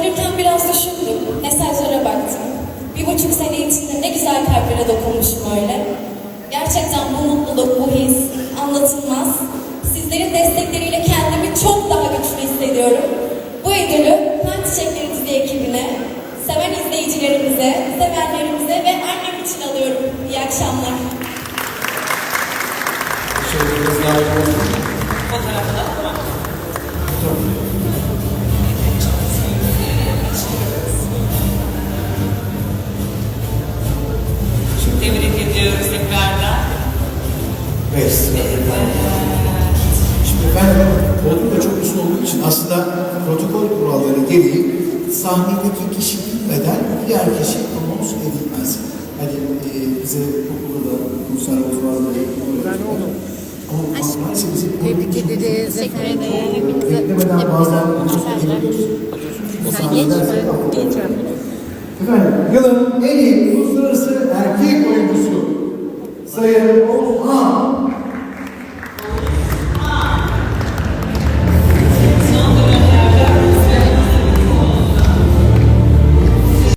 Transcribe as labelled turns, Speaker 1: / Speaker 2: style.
Speaker 1: Düşünürken biraz düşündüm, mesajlara baktım. Bir buçuk sene içinde ne güzel kalplere dokunmuşum öyle. Gerçekten bu mutluluk, bu his anlatılmaz. Sizlerin destekleriyle kendimi çok daha güçlü hissediyorum. Bu ödülü hem Çiçeklerimiz diye ekibine, seven izleyicilerimize, sevenlerimize ve annem için alıyorum. İyi akşamlar.
Speaker 2: Şimdi kızlar fotoğrafı
Speaker 3: da tamam.
Speaker 2: Tamam. Ediyoruz
Speaker 3: tekrardan.
Speaker 2: Evet. Şimdi efendim, Bodrum'da çok uzun olduğu için aslında protokol kuralları gereği sahnedeki kişi bilmeden diğer kişi anons edilmez. Hani e, bize okulda da ama maalesef bizim Tebrik ederiz. Teşekkür ederim. beklemeden bazen Sen geç. Ben geçeceğim. Efendim, yılın en iyi uluslararası Це є рука.